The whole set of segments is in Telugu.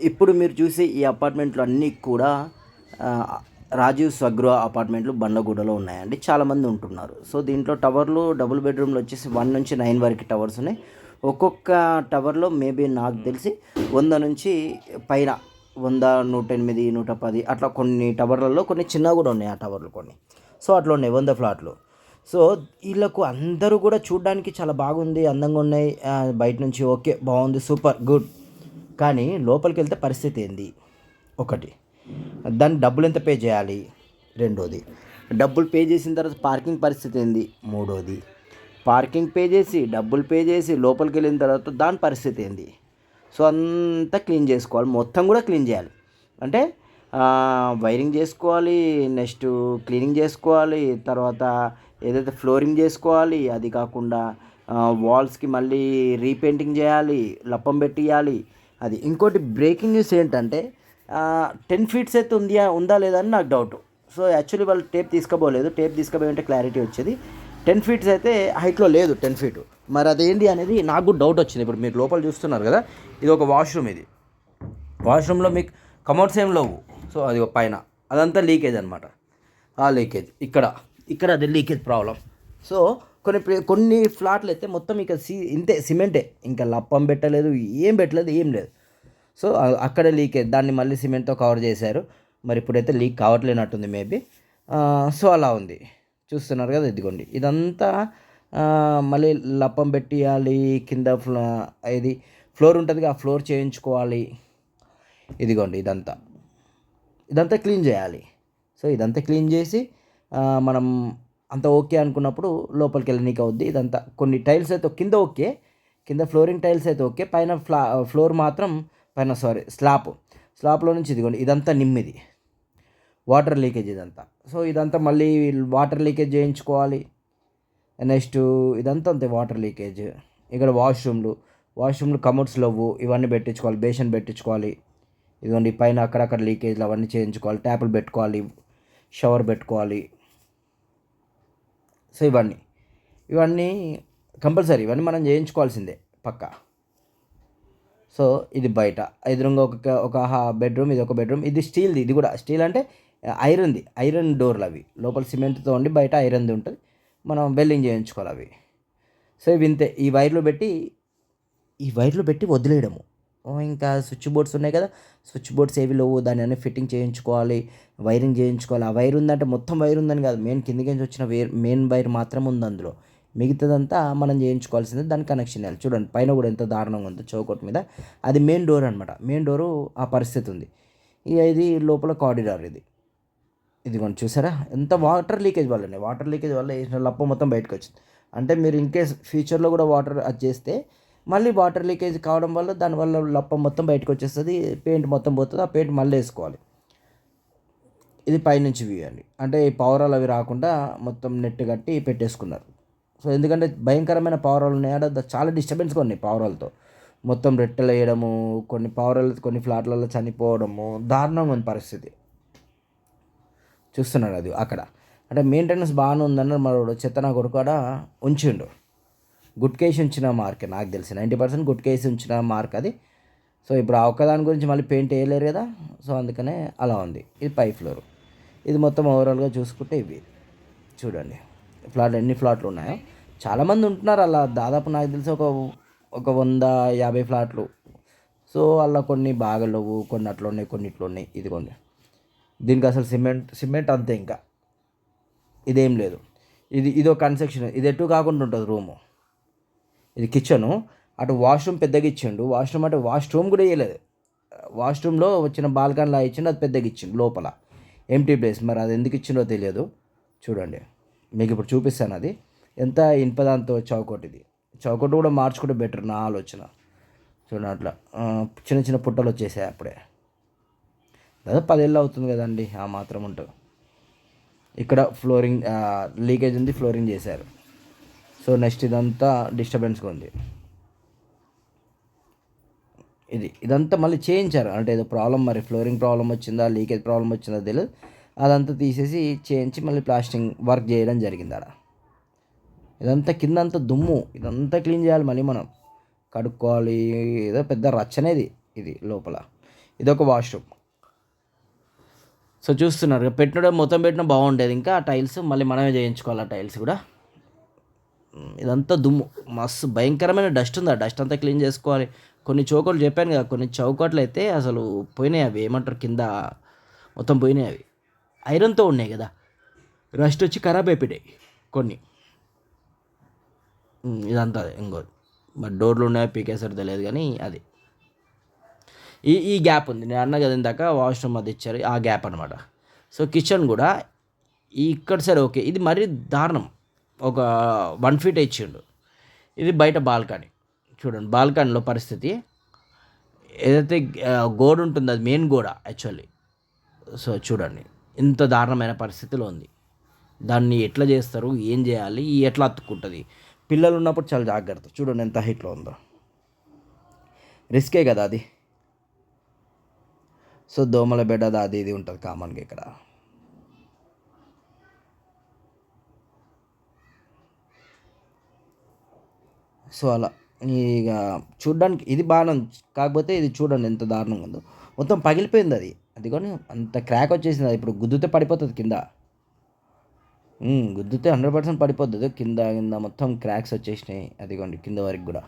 ఇప్పుడు మీరు చూసే ఈ అపార్ట్మెంట్లు అన్నీ కూడా రాజీవ్ స్వగృహ అపార్ట్మెంట్లు బండగూడలో ఉన్నాయండి. చాలామంది ఉంటున్నారు. సో దీంట్లో టవర్లు డబుల్ బెడ్రూమ్లు వచ్చేసి వన్ నుంచి నైన్ వరకు టవర్స్ ఉన్నాయి. ఒక్కొక్క టవర్లో మేబీ నాకు తెలిసి వంద నుంచి పైన వంద నూట ఎనిమిది నూట పది అట్లా కొన్ని టవర్లలో కొన్ని చిన్నగా కూడా ఉన్నాయి ఆ టవర్లు కొన్ని. సో అట్లా ఉన్నాయి వంద ఫ్లాట్లు. సో వీళ్ళకు అందరూ కూడా చూడడానికి చాలా బాగుంది అందంగా ఉన్నాయి. బయట నుంచి ఓకే బాగుంది సూపర్ గుడ్. కానీ లోపలికి వెళ్తే పరిస్థితి ఏంది? ఒకటి. దాన్ని డబ్బులు ఎంత పే చేయాలి? రెండోది. డబ్బులు పే చేసిన తర్వాత పార్కింగ్ పరిస్థితి ఏంది? మూడోది. పార్కింగ్ పే చేసి డబ్బులు పే చేసి లోపలికి వెళ్ళిన తర్వాత దాని పరిస్థితి ఏంది? సో అంతా క్లీన్ చేసుకోవాలి. మొత్తం కూడా క్లీన్ చేయాలి. అంటే వైరింగ్ చేసుకోవాలి నెక్స్ట్ క్లీనింగ్ చేసుకోవాలి తర్వాత ఏదైతే ఫ్లోరింగ్ చేసుకోవాలి అది కాకుండా వాల్స్కి మళ్ళీ రీపెయింటింగ్ చేయాలి లప్పం పెట్టియాలి అది. ఇంకోటి బ్రేకింగ్ న్యూస్ ఏంటంటే టెన్ ఫీట్స్ అయితే ఉందా ఉందా లేదా అని నాకు డౌట్ సో యాక్చువల్లీ వాళ్ళు టేప్ తీసుకోబోలేదు. టేప్ తీసుకుపోయి ఉంటే క్లారిటీ వచ్చేది. టెన్ ఫీట్స్ అయితే హైట్లో లేదు టెన్ ఫీట్ మరి అదేంటి అనేది నాకు కూడా డౌట్ వచ్చింది. ఇప్పుడు మీరు లోపల చూస్తున్నారు కదా ఇది ఒక వాష్రూమ్ ఇది. వాష్రూమ్లో మీకు కమోడ్స్ ఏం లేవు. సో అది ఒక పైన. అదంతా లీకేజ్ అనమాట. ఆ లీకేజ్ ఇక్కడ. ఇక్కడ అది లీకేజ్ ప్రాబ్లం సో కొన్ని కొన్ని ఫ్లాట్లు అయితే మొత్తం ఇక సి ఇంతే సిమెంటే. ఇంకా లప్పం పెట్టలేదు ఏం పెట్టలేదు ఏం లేదు. సో అక్కడ లీక్ దాన్ని మళ్ళీ సిమెంట్తో కవర్ చేశారు. మరి ఇప్పుడైతే లీక్ కావట్లేనట్టుంది మేబీ. సో అలా ఉంది. చూస్తున్నారు కదా ఇదిగోండి. ఇదంతా మళ్ళీ లప్పం పెట్టియాలి కింద ఫ్లో ఇది ఫ్లోర్ ఉంటుంది ఆ ఫ్లోర్ చేయించుకోవాలి. ఇదిగోండి ఇదంతా. ఇదంతా క్లీన్ చేయాలి. సో ఇదంతా క్లీన్ చేసి మనం అంత ఓకే అనుకున్నప్పుడు లోపలికి వెళ్ళనీకి అవుద్ది. ఇదంతా కొన్ని టైల్స్ అయితే కింద ఓకే. కింద ఫ్లోరింగ్ టైల్స్ అయితే ఓకే. పైన ఫ్లా ఫ్లోర్ మాత్రం పైన సారీ స్లాబ్ స్లాబ్లో నుంచి ఇదిగోండి ఇదంతా నిమ్మిది. వాటర్ లీకేజ్ ఇదంతా. సో ఇదంతా మళ్ళీ వాటర్ లీకేజ్ చేయించుకోవాలి. నెక్స్ట్ ఇదంతా అంతే వాటర్ లీకేజ్. ఇక్కడ వాష్రూమ్లు వాష్రూమ్లు కమోడ్స్ లేవు ఇవన్నీ పెట్టించుకోవాలి బేషన్ పెట్టించుకోవాలి. ఇదిగోండి పైన అక్కడక్కడ లీకేజ్లు అవన్నీ చేయించుకోవాలి ట్యాపులు పెట్టుకోవాలి షవర్ పెట్టుకోవాలి. సో ఇవన్నీ. ఇవన్నీ కంపల్సరీ ఇవన్నీ మనం చేయించుకోవాల్సిందే పక్కా. సో ఇది బయట. ఎదురుగా ఒక ఒక బెడ్రూమ్ ఇది ఒక బెడ్రూమ్. ఇది స్టీల్ది ఇది కూడా స్టీల్ అంటే ఐరన్ది ఐరన్ డోర్లు అవి లోపల సిమెంట్తో ఉండి బయట ఐరన్ది ఉంటుంది. మనం వెల్డింగ్ చేయించుకోవాలి అవి. సో ఇవి ఇంతే. ఈ వైర్లు పెట్టి ఈ వైర్లు పెట్టి వదిలేయడము. ఇంకా స్విచ్ బోర్డ్స్ ఉన్నాయి కదా. స్విచ్ బోర్డ్స్ ఏవి లేవు. దాని అన్ని ఫిట్టింగ్ చేయించుకోవాలి. వైరింగ్ చేయించుకోవాలి. ఆ వైర్ ఉందంటే మొత్తం వైర్ ఉందని కాదు. మెయిన్ కిందకి నుంచి వచ్చిన వైర్ మెయిన్ వైర్ మాత్రం ఉంది అందులో. మిగతాదంతా మనం చేయించుకోవాల్సింది. దాని కనెక్షన్ ఇవ్వాలి చూడండి పైన కూడా ఎంత దారుణంగా ఉందో చౌకట్ మీద. అది మెయిన్ డోర్ అనమాట మెయిన్ డోరు ఆ పరిస్థితి ఉంది. ఇక ఇది లోపల కారిడార్ ఇది. ఇదిగోండి చూసారా? ఎంత వాటర్ లీకేజ్ వల్లనే. వాటర్ లీకేజ్ వల్ల వేసిన లప్ప మొత్తం బయటకు వచ్చింది. అంటే మీరు ఇన్ కేస్ ఫ్యూచర్లో కూడా వాటర్ అది చేస్తే మళ్ళీ వాటర్ లీకేజ్ కావడం వల్ల దానివల్ల లప్ప మొత్తం బయటకు వచ్చేస్తుంది పెయింట్ మొత్తం పోతుంది ఆ పెయింట్ మళ్ళీ వేసుకోవాలి. ఇది పైనుంచి వ్యూ అండి అంటే ఈ పవరాలు అవి రాకుండా మొత్తం నెట్ కట్టి పెట్టేసుకున్నారు. సో ఎందుకంటే భయంకరమైన పవరాలు ఉన్నాయి? ఆడ చాలా డిస్టర్బెన్స్గా ఉన్నాయి పవరాలతో. మొత్తం రెట్టెలు వేయడము కొన్ని పవరాలు కొన్ని ఫ్లాట్లలో చనిపోవడము దారుణంగా ఉంది పరిస్థితి. చూస్తున్నాడు అది అక్కడ. అంటే మెయింటెనెన్స్ బాగానే ఉందన్న మరో చెత్త నా కొడుకు ఉంచిండు. గుడ్ కేసు ఉంచిన మార్క్ నాకు తెలిసి నైంటీ పర్సెంట్ గుడ్ కేసు ఉంచిన మార్క్ అది. సో ఇప్పుడు ఆ ఒక్కదాని గురించి మళ్ళీ పెయింట్ వేయలేరు కదా. సో అందుకనే అలా ఉంది. ఇది పై ఫ్లోర్. ఇది మొత్తం ఓవరాల్గా చూసుకుంటే ఇవి. చూడండి. ఫ్లాట్ ఎన్ని ఫ్లాట్లు ఉన్నాయో. చాలామంది ఉంటున్నారు అలా. దాదాపు నాకు తెలిసి ఒక ఒక వంద యాభై ఫ్లాట్లు. సో అలా కొన్ని బాగలేవు కొన్ని అట్లా ఉన్నాయి కొన్ని ఇట్లా ఉన్నాయి. ఇదిగోండి. దీనికి అసలు సిమెంట్ సిమెంట్ అంతే ఇంకా. ఇదేం లేదు. ఇది ఇదో కన్స్ట్రక్షన్. ఇది ఎటు కాకుండా ఉంటుంది రూము. ఇది కిచెను అటు వాష్రూమ్ పెద్దగా ఇచ్చిండు. వాష్రూమ్ అంటే వాష్రూమ్ కూడా వేయలేదు. వాష్రూమ్లో వచ్చిన బాల్కన్లా ఇచ్చిండు అది పెద్దగా ఇచ్చిండు లోపల. ఎంటీ ప్లేస్ మరి అది ఎందుకు ఇచ్చిండో తెలియదు. చూడండి. మీకు ఇప్పుడు చూపిస్తాను అది. ఎంత ఇన్పదాంతో చౌకోట్ ఇది. చౌకటి కూడా మార్చుకుంటే బెటర్ నా ఆలోచన. చూడండి అట్లా. చిన్న చిన్న పుట్టలు వచ్చేసాయి అప్పుడే. దాదాపు పదేళ్ళు అవుతుంది కదండి ఆ మాత్రం ఉంటుంది ఇక్కడ ఫ్లోరింగ్ లీకేజ్ ఉంది ఫ్లోరింగ్ చేశారు. సో నెక్స్ట్ ఇదంతా డిస్టర్బెన్స్గా ఉంది. ఇది ఇదంతా మళ్ళీ చేయించారు అంటే ఏదో ప్రాబ్లం మరి ఫ్లోరింగ్ ప్రాబ్లం వచ్చిందా లీకేజ్ ప్రాబ్లం వచ్చిందా తెలియదు. అదంతా తీసేసి చేయించి మళ్ళీ ప్లాస్టింగ్ వర్క్ చేయడం జరిగింది ఆడ. ఇదంతా కింద అంతా దుమ్ము. ఇదంతా క్లీన్ చేయాలి మళ్ళీ మనం. కడుక్కోవాలి. ఏదో పెద్ద రచ్చనేది ఇది లోపల. ఇదొక వాష్రూమ్. సో చూస్తున్నారు. పెట్టిన మొత్తం పెట్టిన బాగుండేది. ఇంకా ఆ టైల్స్ మళ్ళీ మనమే చేయించుకోవాలి ఆ టైల్స్ కూడా. ఇదంతా దుమ్ము. మస్తు భయంకరమైన డస్ట్ ఉంది. ఆ డస్ట్ అంతా క్లీన్ చేసుకోవాలి. కొన్ని చౌకట్లు చెప్పాను కదా కొన్ని చౌకట్లు అయితే అసలు పోయినాయి అవి. ఏమంటారు? కింద మొత్తం పోయినాయి అవి. ఐరన్తో ఉన్నాయి కదా. రస్ట్ వచ్చి ఖరాబ్ అయిపోయాయి కొన్ని. ఇదంతా ఇంకో. మరి డోర్లు ఉన్నాయో? పీకేసారు తెలియదు కానీ అది. ఈ ఈ గ్యాప్ ఉంది. నేను అన్న కదా ఇందాక వాష్రూమ్ అది ఇచ్చారు. ఆ గ్యాప్ అనమాట సో కిచెన్ కూడా ఇక్కడ సరే ఓకే. ఇది మరీ దారుణం. ఒక వన్ ఫీట్ ఇచ్చిండు ఇది బయట బాల్కనీ. చూడండి బాల్కనీలో పరిస్థితి. ఏదైతే గోడ ఉంటుందో అది మెయిన్ గోడ యాక్చువల్లీ సో చూడండి ఇంత దారుణమైన పరిస్థితిలో ఉంది. దాన్ని ఎట్లా చేస్తారు ఏం చేయాలి ఎట్లా అతుక్కుంటుంది? పిల్లలు ఉన్నప్పుడు చాలా జాగ్రత్త. చూడండి ఎంత హైట్లో ఉందో. రిస్కే కదా అది. సో దోమల బెడ్ అది అది ఇది ఉంటుంది కామన్గా ఇక్కడ. సో అలా. ఇక చూడ్డానికి ఇది బాగానే ఉంది కాకపోతే ఇది చూడండి ఎంత దారుణంగా ఉందో. మొత్తం పగిలిపోయింది అది. అది కానీ అంత క్రాక్ వచ్చేసింది అది. ఇప్పుడు గుద్దుతే పడిపోతుంది కింద. గుద్దుతే హండ్రెడ్ పర్సెంట్ పడిపోతుంది కింద కింద మొత్తం క్రాక్స్ వచ్చేసినాయి. అదిగోండి కింద వరకు కూడా.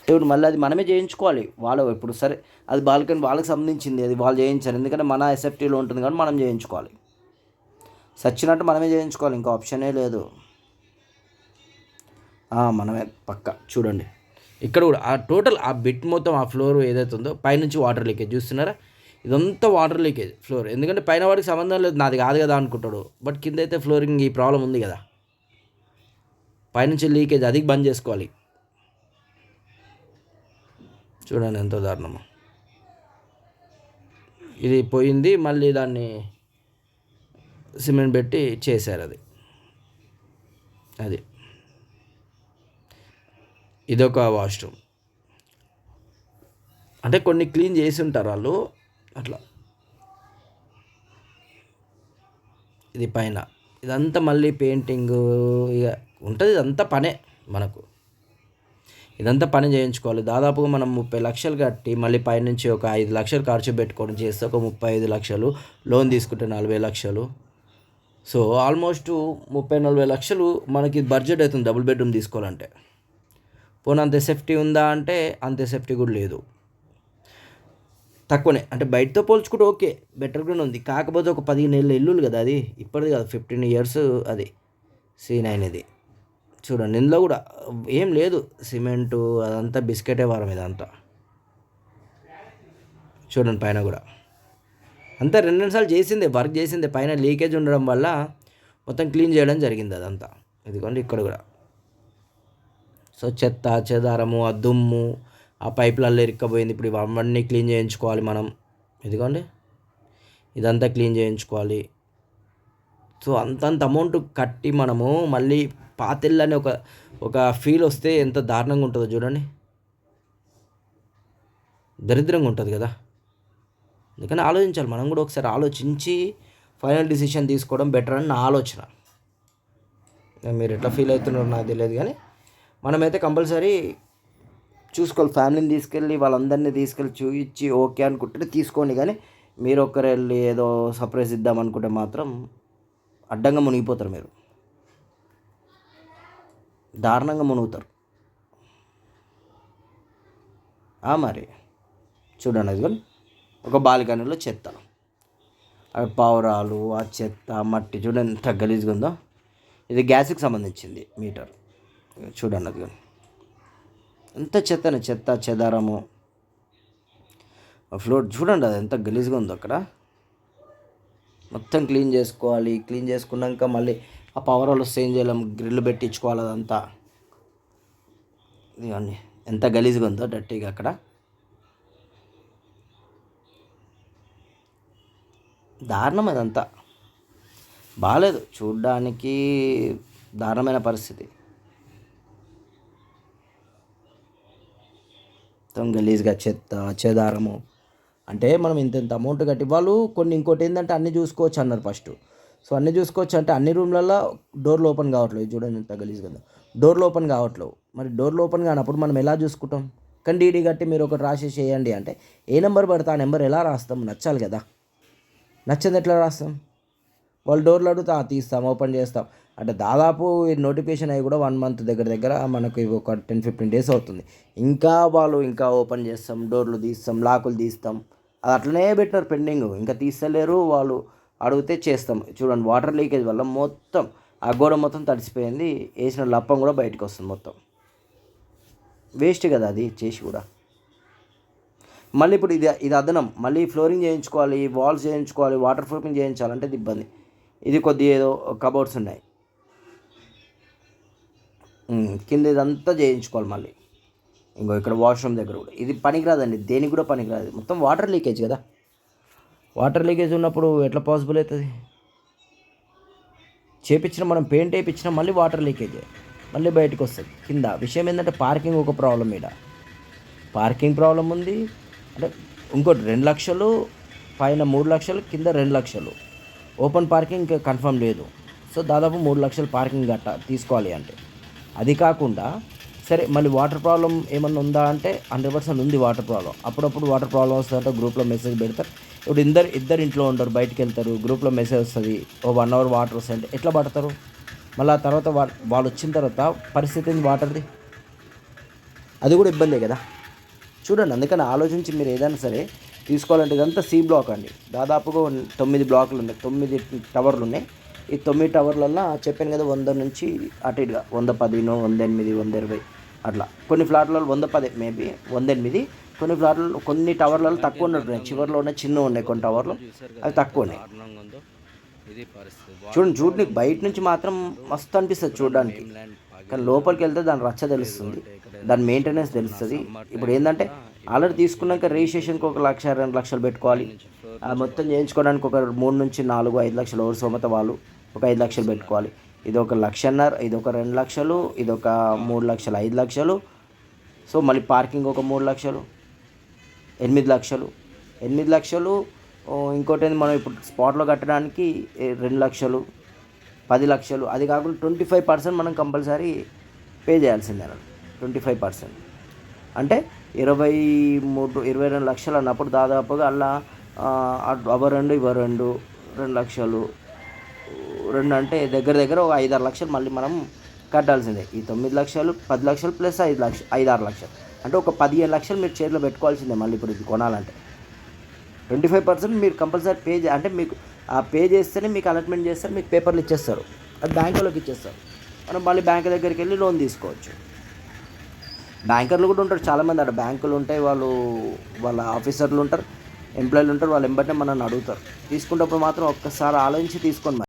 ఇప్పుడు మళ్ళీ అది మనమే చేయించుకోవాలి. వాళ్ళు ఇప్పుడు సరే అది బాల్కనీ వాళ్ళకి సంబంధించింది. అది వాళ్ళు చేయించారు. ఎందుకంటే మన ఎస్ఎఫ్టీలో ఉంటుంది కానీ మనం చేయించుకోవాలి. సచ్చినట్టు మనమే చేయించుకోవాలి. ఇంకా ఆప్షనే లేదు. మనమే పక్క. చూడండి. ఇక్కడ కూడా ఆ టోటల్ ఆ బిట్ మొత్తం ఆ ఫ్లోర్ ఏదైతే ఉందో పైనుంచి వాటర్ లీకేజ్ చూస్తున్నారా? ఇదంతా వాటర్ లీకేజ్ ఫ్లోర్. ఎందుకంటే పైన వాడికి సంబంధం లేదు. నాది కాదు కదా అనుకుంటాడు. బట్ కింద అయితే ఫ్లోరింగ్ ఈ ప్రాబ్లం ఉంది కదా. పైనుంచి లీకేజ్ అది బంద్ చేసుకోవాలి. చూడండి ఎంతో దారుణము ఇది పోయింది. మళ్ళీ దాన్ని సిమెంట్ పెట్టి చేశారు అది. అది. ఇదొక వాష్రూమ్. అంటే కొన్ని క్లీన్ చేసి ఉంటారు వాళ్ళు అట్లా. ఇది పైన. ఇదంతా మళ్ళీ పెయింటింగ్ ఇక ఉంటుంది ఇదంతా పనే మనకు. ఇదంతా పని చేయించుకోవాలి. దాదాపుగా మనం ముప్పై లక్షలు కట్టి మళ్ళీ పైనుంచి ఒక ఐదు లక్షలు ఖర్చు పెట్టుకొని చేస్తే ఒక ముప్పై ఐదు లక్షలు లోన్ తీసుకుంటే నలభై లక్షలు. సో ఆల్మోస్ట్ ముప్పై నలభై లక్షలు మనకి బడ్జెట్ అవుతుంది డబుల్ బెడ్రూమ్ తీసుకోవాలంటే. పోనీ అంత సేఫ్టీ ఉందా అంటే అంత సేఫ్టీ కూడా లేదు. తక్కువనే. అంటే బయటతో పోల్చుకుంటే ఓకే బెటర్గానే ఉంది. కాకపోతే ఒక పదిహేను ఏళ్ళ ఇల్లులు కదా అది. ఇప్పటిది కాదు ఫిఫ్టీన్ ఇయర్స్ అది సీన్ అయినది. చూడండి ఇందులో కూడా ఏం లేదు. సిమెంటు అదంతా బిస్కెటే వారం ఇదంతా. చూడండి పైన కూడా. అంతా రెండు రెండు సార్లు చేసిందే వర్క్ చేసిందే. పైన లీకేజ్ ఉండడం వల్ల మొత్తం క్లీన్ చేయడం జరిగింది అదంతా. ఇదిగోండి ఇక్కడ కూడా. సో చెత్త చెదారము ఆ దుమ్ము ఆ పైపులలో ఇరుక్కపోయింది. ఇప్పుడు ఇవన్నీ క్లీన్ చేయించుకోవాలి మనం. ఇదిగోండి. ఇదంతా క్లీన్ చేయించుకోవాలి. సో అంతంత అమౌంట్ కట్టి మనము మళ్ళీ పాతిళ్ళని ఒక ఒక ఫీల్ వస్తే ఎంత దారుణంగా ఉంటుందో చూడండి. దరిద్రంగా ఉంటుంది కదా. అందుకని ఆలోచించాలి? మనం కూడా ఒకసారి ఆలోచించి ఫైనల్ డిసిషన్ తీసుకోవడం బెటర్ అని నా ఆలోచన. మీరు ఎట్లా ఫీల్ అవుతున్నారో నాకు తెలియదు కానీ మనమైతే కంపల్సరీ చూసుకోవాలి. ఫ్యామిలీని తీసుకెళ్ళి వాళ్ళందరినీ తీసుకెళ్ళి చూపించి ఓకే అనుకుంటే తీసుకోండి. కానీ మీరు ఒక్కరు వెళ్ళి ఏదో సర్ప్రైజ్ ఇద్దాం అనుకుంటే మాత్రం అడ్డంగా మునిగిపోతారు మీరు. దారుణంగా మునుగుతారు. మరి. చూడండి అది. ఒక బాల్కనీలో చెత్త. అవి పావురాలు ఆ చెత్త మట్టి. చూడండి ఎంత గలీజ్గా ఉందో. ఇది గ్యాస్కి సంబంధించింది మీటర్. చూడండి అది. ఎంత చెత్తనే చెత్త చెదారము. ఫ్లోర్ చూడండి అది ఎంత గలీజ్గా ఉందో అక్కడ. మొత్తం క్లీన్ చేసుకోవాలి. క్లీన్ చేసుకున్నాక మళ్ళీ ఆ పవర్ వాళ్ళు చేంజ్ చేయలేం గ్రిల్ పెట్టించుకోవాలి అదంతా. ఇదిగోండి. ఎంత గలీజ్గా ఉందో డర్టీగా అక్కడ. దారుణం అదంతా. బాగాలేదు చూడ్డానికి దారుణమైన పరిస్థితి. మొత్తం గలీజ్గా చెత్త చెదారము. అంటే మనం ఇంత ఇంత అమౌంట్ కట్టి వాళ్ళు కొన్ని ఇంకోటి ఏంటంటే అన్నీ చూసుకోవచ్చు అన్నారు ఫస్ట్ సో అన్నీ చూసుకోవచ్చు అంటే అన్ని రూమ్లలో డోర్లు ఓపెన్ కావట్లేదు. చూడండి ఇంత గలీజ్గా కదా డోర్లు ఓపెన్ కావట్లేవు. మరి డోర్లు ఓపెన్ కానప్పుడు మనం ఎలా చూసుకుంటాం? కానీ డీడీ కట్టి మీరు ఒకటి రాసేసి చేయండి అంటే ఏ నెంబర్ పడితే ఆ నెంబర్ ఎలా రాస్తాం? నచ్చాలి కదా. నచ్చింది ఎట్లా రాస్తాం? వాళ్ళు డోర్లు అడుగుతా తీస్తాం ఓపెన్ చేస్తాం. అంటే దాదాపు నోటిఫికేషన్ అయ్యి కూడా వన్ మంత్ దగ్గర దగ్గర మనకి ఒక టెన్ ఫిఫ్టీన్ డేస్ అవుతుంది. ఇంకా వాళ్ళు ఇంకా ఓపెన్ చేస్తాం డోర్లు తీస్తాం లాకులు తీస్తాం. అది అట్లనే పెట్టినారు పెండింగ్. ఇంకా తీస్తలేరు వాళ్ళు అడిగితే చేస్తాం. చూడండి వాటర్ లీకేజ్ వల్ల మొత్తం ఆ గోడ మొత్తం తడిసిపోయింది. వేసిన లప్పం కూడా బయటకు వస్తుంది మొత్తం. వేస్ట్ కదా అది చేసి కూడా. మళ్ళీ ఇప్పుడు ఇది ఇది అదనం. మళ్ళీ ఫ్లోరింగ్ చేయించుకోవాలి వాల్స్ చేయించుకోవాలి వాటర్ ప్రూఫింగ్ చేయించాలంటే ఇబ్బంది. ఇది కొద్దిగా ఏదో కబోర్డ్స్ ఉన్నాయి. కింద ఇదంతా చేయించుకోవాలి మళ్ళీ. ఇంకో ఇక్కడ వాష్రూమ్ దగ్గర కూడా. ఇది పనికిరాదండి దేనికి కూడా పనికిరాదు. మొత్తం వాటర్ లీకేజ్ కదా. వాటర్ లీకేజ్ ఉన్నప్పుడు ఎట్లా పాసిబుల్ అవుతుంది? చేపించిన మనం పెయింట్ వేయించినా మళ్ళీ వాటర్ లీకేజ్. మళ్ళీ బయటకు వస్తుంది. కింద విషయం ఏంటంటే పార్కింగ్ ఒక ప్రాబ్లం ఈడ. పార్కింగ్ ప్రాబ్లం ఉంది. అంటే ఇంకోటి రెండు లక్షలు పైన మూడు లక్షలు కింద రెండు లక్షలు. ఓపెన్ పార్కింగ్ ఇంకా కన్ఫర్మ్ లేదు. సో దాదాపు మూడు లక్షలు పార్కింగ్ గట్ట తీసుకోవాలి అంటే. అది కాకుండా సరే మళ్ళీ వాటర్ ప్రాబ్లం ఏమన్నా ఉందా అంటే హండ్రెడ్ పర్సెంట్ ఉంది వాటర్ ప్రాబ్లం. అప్పుడప్పుడు వాటర్ ప్రాబ్లం వస్తుందంటే గ్రూప్లో మెసేజ్ పెడతారు. ఇప్పుడు ఇద్దరు ఇద్దరు ఇంట్లో ఉండరు బయటకు వెళ్తారు గ్రూప్లో మెసేజ్ వస్తుంది ఓ వన్ అవర్ వాటర్ వస్తుంది ఎట్లా పడతారు? మళ్ళీ ఆ తర్వాత వా- వాళ్ళు వచ్చిన తర్వాత పరిస్థితి ఏంది వాటర్ది? అది కూడా ఇబ్బందే కదా. చూడండి అందుకని ఆలోచించి మీరు ఏదైనా సరే తీసుకోవాలంటే ఇదంతా సి బ్లాక్ అండి. దాదాపుగా తొమ్మిది బ్లాకులు ఉన్నాయి. తొమ్మిది టవర్లు ఉన్నాయి. ఈ తొమ్మిది టవర్లల్లో చెప్పాను కదా వంద నుంచి అటు ఇటుగా. వంద పదిను వంద ఎనిమిది వంద ఇరవై అట్లా. కొన్ని ఫ్లాట్లలో వంద పది మేబీ వంద ఎనిమిది. కొన్ని ఫ్లాట్లలో కొన్ని టవర్లలో తక్కువ ఉన్నట్టున్నాయి చివరిలో ఉన్నాయి చిన్న ఉన్నాయి కొన్ని టవర్లు అవి తక్కువ ఉన్నాయి. చూడండి చూడండి బయట నుంచి మాత్రం మస్తు అనిపిస్తుంది చూడడానికి. కానీ లోపలికి వెళ్తే దాని రచ్చ తెలుస్తుంది. దాని మెయింటెనెన్స్ తెలుస్తుంది. ఇప్పుడు ఏంటంటే ఆల్రెడీ తీసుకున్నాక రిజిస్ట్రేషన్కి ఒక లక్ష రెండు లక్షలు పెట్టుకోవాలి. ఆ మొత్తం చేయించుకోవడానికి ఒక మూడు నుంచి నాలుగు ఐదు లక్షలు ఎవరు సోమత వాళ్ళు ఒక ఐదు లక్షలు పెట్టుకోవాలి. ఇది ఒక లక్షన్నర ఇది ఒక రెండు లక్షలు ఇది ఒక మూడు లక్షలు ఐదు లక్షలు. సో మళ్ళీ పార్కింగ్ ఒక మూడు లక్షలు ఎనిమిది లక్షలు. ఎనిమిది లక్షలు ఇంకోటి మనం ఇప్పుడు స్పాట్లో కట్టడానికి రెండు లక్షలు పది లక్షలు. అది కాకుండా ట్వంటీ ఫైవ్ పర్సెంట్ మనం కంపల్సరీ పే చేయాల్సిందే ట్వంటీ ఫైవ్ పర్సెంట్. అంటే ఇరవై మూడు ఇరవై రెండు లక్షలు అన్నప్పుడు దాదాపుగా అలా అవ రెండు ఇవ రెండు రెండు లక్షలు. రెండు అంటే దగ్గర దగ్గర ఒక ఐదు ఆరు లక్షలు మళ్ళీ మనం కట్టాల్సిందే. ఈ తొమ్మిది లక్షలు పది లక్షలు ప్లస్ ఐదు లక్షలు ఐదు ఆరు లక్షలు. అంటే ఒక పదిహేను లక్షలు మీరు చేతిలో పెట్టుకోవాల్సిందే మళ్ళీ ఇప్పుడు ఇది కొనాలంటే. ట్వంటీ ఫైవ్ పర్సెంట్ మీరు కంపల్సరీ పే అంటే మీకు ఆ పే చేస్తేనే మీకు అలాట్మెంట్ చేస్తారు మీకు పేపర్లు ఇచ్చేస్తారు. అది బ్యాంకులోకి ఇచ్చేస్తారు. మనం మళ్ళీ బ్యాంక్ దగ్గరికి వెళ్ళి లోన్ తీసుకోవచ్చు. బ్యాంకర్లు కూడా ఉంటారు చాలామంది అక్కడ బ్యాంకులు ఉంటాయి వాళ్ళు వాళ్ళ ఆఫీసర్లు ఉంటారు ఎంప్లాయీలు ఉంటారు వాళ్ళు ఎంబటే మనల్ని అడుగుతారు. తీసుకున్నప్పుడు మాత్రం ఒక్కసారి ఆలోచించి తీసుకోండి మరి.